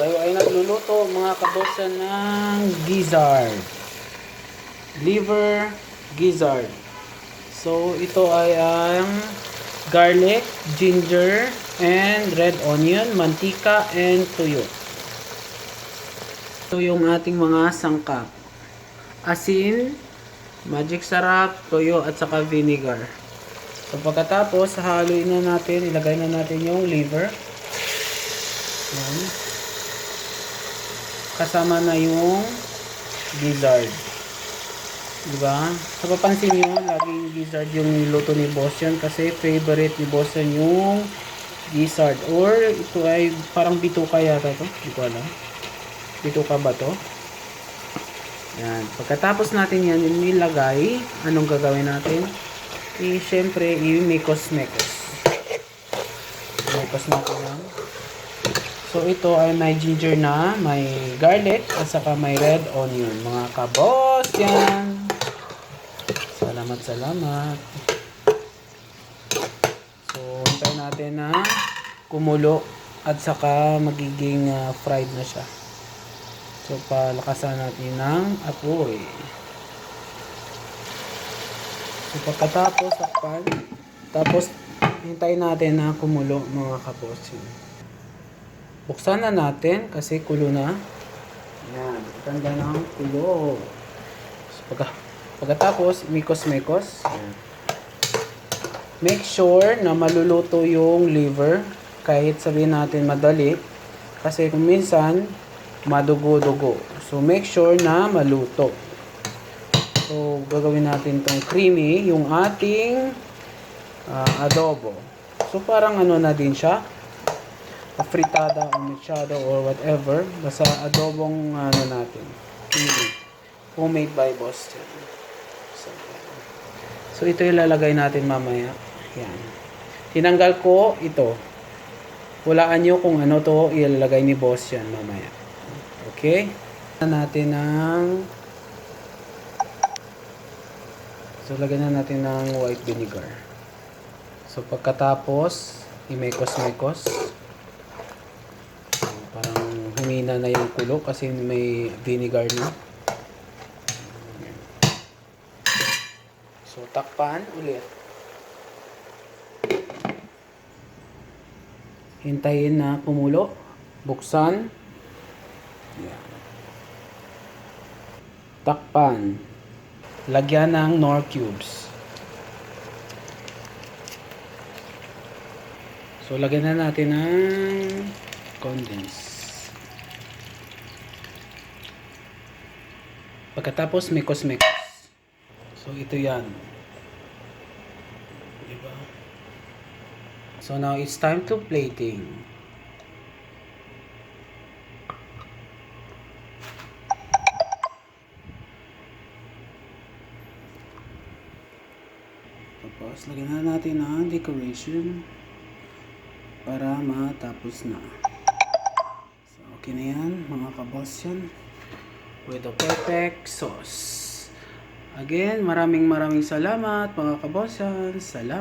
Tayo ay nagluluto mga kabosan ng gizzard. Liver gizzard. So ito ay ang garlic, ginger, and red onion, mantika, and tuyo. Ito yung ating mga sangkap. Asin, magic sarap, toyo, at saka vinegar. So pagkatapos, haluin na natin, ilagay na natin yung liver. Yan. Kasama na yung gizzard. Diba? Sa papansin nyo, laging gizzard yung niluto ni Boss yan kasi favorite ni Boss yan yung gizzard. Or ito ay parang bituka yata to. Hindi ko alam. Bituka ba to? Yan. Pagkatapos natin yan nilagay, anong gagawin natin? I, syempre, i-mekos-mekos. Mekos natin yan. So, ito ay may ginger na, may garlic, at saka may red onion. Mga kabos yan. Salamat, salamat. So, hintay natin na kumulo at saka magiging ah, fried na siya. So, palakasan natin ng apoy. So, pagkatapos, takpan. Tapos, hintayin natin na kumulo mga kapos. Buksan na natin kasi kulo na. Yan, tanda ng kulo. So, pagka, pagkatapos, mikos-mikos. Make sure na maluluto yung liver kahit sabihin natin madali. Kasi kung minsan, madugo-dugo. So, make sure na maluto. So, gagawin natin tong creamy, yung ating ah, adobo. So, parang ano na din siya. Fritada o mechado or whatever. Basta adobong ano natin. Creamy. Homemade by Boston. So, so, ito ilalagay natin mamaya. Yan. Tinanggal ko ito. Hulaan nyo kung ano to ilalagay ni boss yan mamaya. Okay? natin ng So, lagyan na natin ng white vinegar. So, pagkatapos, imekos-mekos. Humina na yung kulo kasi may vinegar na. So, takpan ulit. Hintayin na kumulo. Buksan. Takpan. Lagyan ng nor cubes. So, lagyan na natin ng condense. Pagkatapos, mekos-mekos. So, ito yan. Diba? So, now it's time to plating. Tapos, lagyan na natin ang decoration para matapos na. So, okay na yan, mga kabos yan. With the perfect sauce. Again, maraming maraming salamat, mga kabos yan. Salamat.